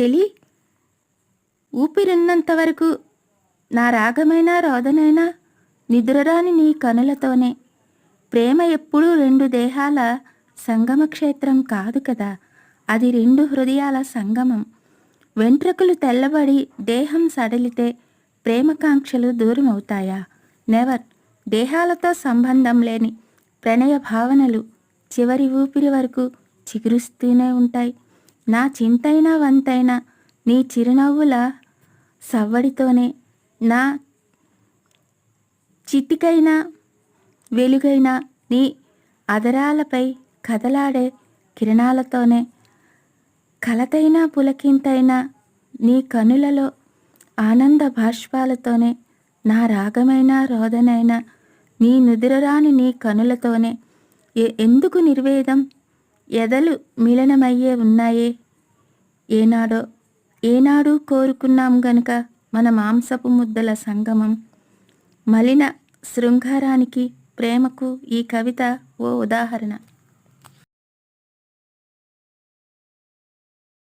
చెలి. ఊపిరున్నంత వరకు నా రాగమైనా రోదనైనా నిద్రరాని నీ కనులతోనే. ప్రేమ ఎప్పుడూ రెండు దేహాల సంగమ క్షేత్రం కాదు కదా. అది రెండు హృదయాల సంగమం. వెంట్రుకలు తెల్లబడి దేహం సడలితే ప్రేమకాంక్షలు దూరం అవుతాయా నెవర్ దేహాలతో సంబంధం లేని ప్రణయ భావనలు చివరి ఊపిరి వరకు చిగురుస్తూనే ఉంటాయి. నా చింతైన వంతైనా నీ చిరునవ్వుల సవ్వడితోనే నా చితికైన వెలుగైన నీ అదరాలపై కదలాడే కిరణాలతోనే కలతైన పులకింతైనా నీ కనులలో ఆనంద భాష్పాలతోనే నా రాగమైన రోదనైన నీ నుదిరరాని నీ కనులతోనే ఎందుకు నిర్వేదం ఎదలు మిలనమయ్యే ఉన్నాయే? ఏనాడో ఏనాడు కోరుకున్నాం గనుక మన మాంసపు ముద్దల సంగమం. మలిన శృంగారానికి ప్రేమకు ఈ కవిత ఓ ఉదాహరణ.